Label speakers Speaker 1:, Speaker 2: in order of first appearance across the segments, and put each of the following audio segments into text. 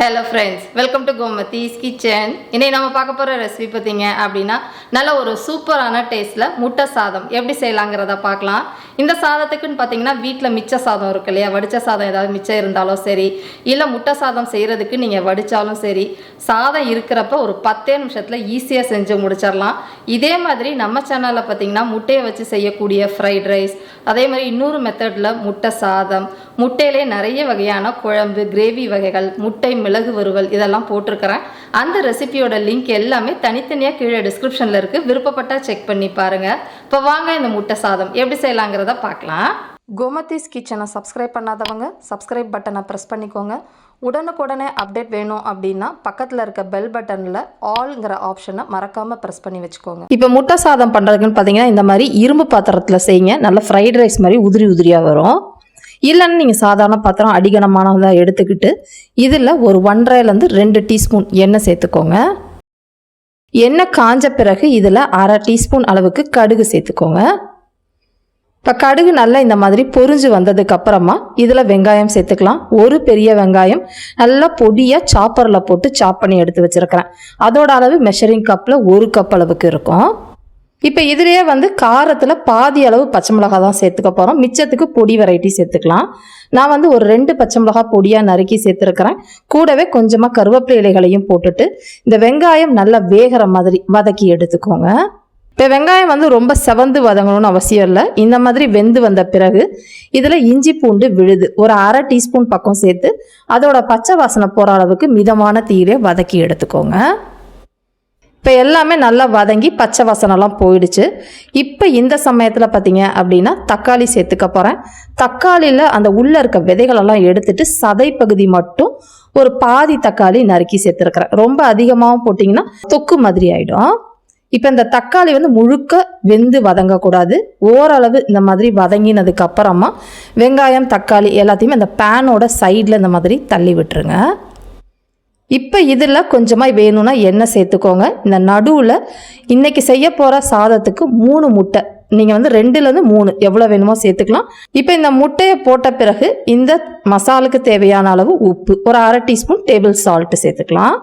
Speaker 1: Hello friends welcome to Gomathi's kitchen இன்னைக்கு நம்ம பார்க்க போகிற ரெசிபி பார்த்தீங்க அப்படின்னா நல்ல ஒரு சூப்பரான டேஸ்ட்டில் முட்டை சாதம். எப்படி செய்யலாங்கிறத பார்க்கலாம். இந்த சாதத்துக்குன்னு பார்த்தீங்கன்னா வீட்டில் மிச்ச சாதம் இருக்கு இல்லையா? வடித்த சாதம் ஏதாவது மிச்சம் இருந்தாலும் சரி இல்லை முட்டை சாதம் செய்கிறதுக்கு நீங்கள் வடித்தாலும் சரி சாதம் இருக்கிறப்ப ஒரு பத்தே நிமிஷத்தில் ஈஸியாக செஞ்சு முடிச்சிடலாம். இதே மாதிரி நம்ம சேனலில் பார்த்தீங்கன்னா முட்டையை வச்சு செய்யக்கூடிய ஃப்ரைட் ரைஸ் அதே மாதிரி இன்னொரு மெத்தடில் முட்டை சாதம் முட்டையிலே நிறைய வகையான குழம்பு கிரேவி வகைகள் முட்டை மிளகு வறுவல் இதெல்லாம் போட்டிருக்கிறேன். அந்த ரெசிபியோட லிங்க் எல்லாமே தனித்தனியாக கீழே டிஸ்கிரிப்ஷனில் இருக்குது விருப்பப்பட்டால் செக் பண்ணி பாருங்கள் இப்போ வாங்க இந்த முட்டை சாதம் எப்படி செய்யலாங்கிறத பார்க்கலாம். கோமதிஸ் கிச்சனை சப்ஸ்கிரைப் பண்ணாதவங்க சப்ஸ்கிரைப் பட்டனை ப்ரெஸ் பண்ணிக்கோங்க. உடனுக்குடனே அப்டேட் வேணும் அப்படின்னா பக்கத்தில் இருக்க பெல் பட்டனில் ஆல்ங்கிற ஆப்ஷனை மறக்காமல் ப்ரெஸ் பண்ணி வச்சுக்கோங்க. இப்போ முட்டை சாதம் பண்ணுறதுக்குன்னு பார்த்தீங்கன்னா இந்த மாதிரி இரும்பு பாத்திரத்தில் செய்யுங்க. நல்ல ஃப்ரைட் ரைஸ் மாதிரி உதிரி உதிரியாக வரும். இல்லைன்னு நீங்கள் சாதாரண பாத்திரம் அடிகனமானதாக எடுத்துக்கிட்டு இதில் ஒரு ஒன்றரைலேருந்து ரெண்டு டீஸ்பூன் எண்ணெய் சேர்த்துக்கோங்க. எண்ணெய் காஞ்ச பிறகு இதில் அரை டீஸ்பூன் அளவுக்கு கடுகு சேர்த்துக்கோங்க. இப்போ கடுகு நல்லா இந்த மாதிரி பொரிஞ்சு வந்ததுக்கு அப்புறமா இதில் வெங்காயம் சேர்த்துக்கலாம். ஒரு பெரிய வெங்காயம் நல்லா பொடியாக சாப்பரில் போட்டு சாப் பண்ணி எடுத்து வச்சுருக்கிறேன். அதோட அளவு மெஷரிங் கப்பில் ஒரு கப் அளவுக்கு இருக்கும். இப்போ இதுலேயே வந்து காரத்தில் பாதி அளவு பச்சை மிளகா தான் சேர்த்துக்க போகிறோம் மிச்சத்துக்கு பொடி வெரைட்டி சேர்த்துக்கலாம். நான் வந்து ஒரு ரெண்டு பச்சை மிளகா பொடியாக நறுக்கி சேர்த்துருக்கிறேன். கூடவே கொஞ்சமாக கருவேப்பிலை இலைகளையும் போட்டுட்டு இந்த வெங்காயம் நல்லா வேகிற மாதிரி வதக்கி எடுத்துக்கோங்க. இப்போ வெங்காயம் வந்து ரொம்ப செவந்து வதங்கணும்னு அவசியம் இல்லை. இந்த மாதிரி வெந்து வந்த பிறகு இதில் இஞ்சி பூண்டு விழுது. ஒரு அரை டீஸ்பூன் பக்கம் சேர்த்து அதோட பச்சை வாசனை போகிற அளவுக்கு மிதமான தீயிலே வதக்கி எடுத்துக்கோங்க. இப்போ எல்லாமே நல்லா வதங்கி பச்சை வசனம்லாம் போயிடுச்சு. இப்போ இந்த சமயத்தில் பார்த்தீங்க அப்படின்னா தக்காளி சேர்த்துக்க போகிறேன் தக்காளியில் அந்த உள்ளே இருக்க விதைகளெல்லாம் எடுத்துட்டு சதை பகுதி மட்டும் ஒரு பாதி தக்காளி நறுக்கி சேர்த்துருக்குறேன். ரொம்ப அதிகமாகவும் போட்டிங்கன்னா தொக்கு மாதிரி ஆகிடும் இப்போ இந்த தக்காளி வந்து முழுக்க வெந்து வதங்கக்கூடாது. ஓரளவு இந்த மாதிரி வதங்கினதுக்கு அப்புறமா வெங்காயம் தக்காளி எல்லாத்தையுமே அந்த பேனோட சைடில் இந்த மாதிரி தள்ளி விட்டுருங்க. இப்போ இதில் கொஞ்சமாக வேணும்னா எண்ணெய் சேர்த்துக்கோங்க. இந்த நடுவில் இன்றைக்கி செய்ய போகிற சாதத்துக்கு மூணு முட்டை. நீங்கள் வந்து ரெண்டுலேருந்து மூணு. எவ்வளோ வேணுமோ சேர்த்துக்கலாம். இப்போ இந்த முட்டையை போட்ட பிறகு இந்த மசாலுக்கு தேவையான அளவு உப்பு. ஒரு அரை டீஸ்பூன் டேபிள் சால்ட்டு சேர்த்துக்கலாம்.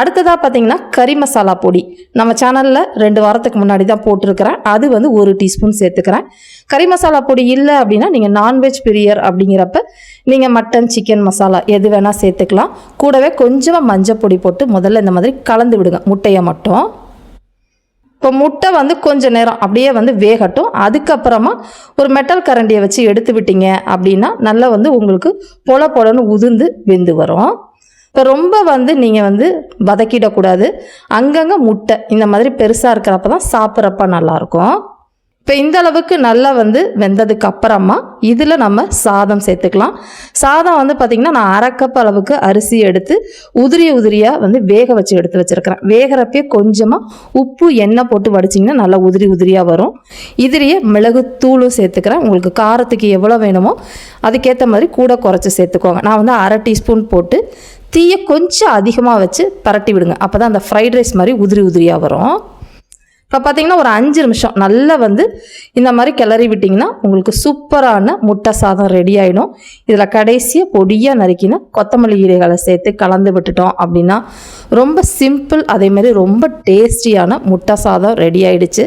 Speaker 1: அடுத்ததாக பார்த்தீங்கன்னா கறி மசாலா பொடி. நம்ம சேனலில் ரெண்டு வாரத்துக்கு முன்னாடி தான் போட்டிருக்கிறேன். அது வந்து ஒரு டீஸ்பூன் சேர்த்துக்கிறேன். கறி மசாலா பொடி இல்லை அப்படின்னா நீங்கள் நான்வெஜ் பிரியர் அப்படிங்கிறப்ப நீங்கள் மட்டன் சிக்கன் மசாலா எது வேணால் சேர்த்துக்கலாம். கூடவே கொஞ்சமாக மஞ்சள் பொடி போட்டு முதல்ல இந்த மாதிரி கலந்து விடுங்க. முட்டையை மட்டும். இப்போ முட்டை வந்து கொஞ்ச நேரம் அப்படியே வந்து வேகட்டும். அதுக்கப்புறமா ஒரு மெட்டல் கரண்டியை வச்சு எடுத்து விட்டீங்க அப்படின்னா நல்லா வந்து உங்களுக்கு பொல பொலன்னு உதிர்ந்து வெந்து வரும். இப்போ ரொம்ப வந்து நீங்கள் வந்து வதக்கிடக்கூடாது அங்கங்கே முட்டை இந்த மாதிரி பெருசாக இருக்கிறப்ப தான் சாப்பிட்றப்ப நல்லாயிருக்கும். இப்போ இந்த அளவுக்கு நல்லா வந்து வெந்ததுக்கு அப்புறமா இதில் நம்ம சாதம் சேர்த்துக்கலாம். சாதம் வந்து பார்த்திங்கன்னா நான் அரை அளவுக்கு அரிசி எடுத்து உதிரி உதிரியாக வந்து வேக வச்சு எடுத்து வச்சுருக்கிறேன். வேகிறப்பே கொஞ்சமாக உப்பு எண்ணெய் போட்டு வடிச்சிங்கன்னா நல்லா உதிரி உதிரியாக வரும். இதுலேயே மிளகு தூளும் சேர்த்துக்கிறேன். உங்களுக்கு காரத்துக்கு எவ்வளோ வேணுமோ அதுக்கேற்ற மாதிரி கூட குறைச்சி சேர்த்துக்கோங்க. நான் வந்து அரை டீஸ்பூன் போட்டு தீயை கொஞ்சம் அதிகமாக வச்சு பரட்டி விடுங்க. அப்போ தான் அந்த ஃப்ரைட் ரைஸ் மாதிரி உதிரி உதிரியாக வரும். இப்போ பார்த்தீங்கன்னா ஒரு அஞ்சு நிமிஷம் நல்லா வந்து இந்த மாதிரி கிளறி விட்டிங்கன்னா உங்களுக்கு சூப்பரான முட்டை சாதம் ரெடி ஆகிடும் இதில் கடைசியாக பொடியாக நறுக்கினா கொத்தமல்லி இலைகளை சேர்த்து கலந்து விட்டுட்டோம் அப்படின்னா ரொம்ப சிம்பிள் அதே மாதிரி ரொம்ப டேஸ்டியான முட்டை சாதம் ரெடி ஆயிடுச்சு.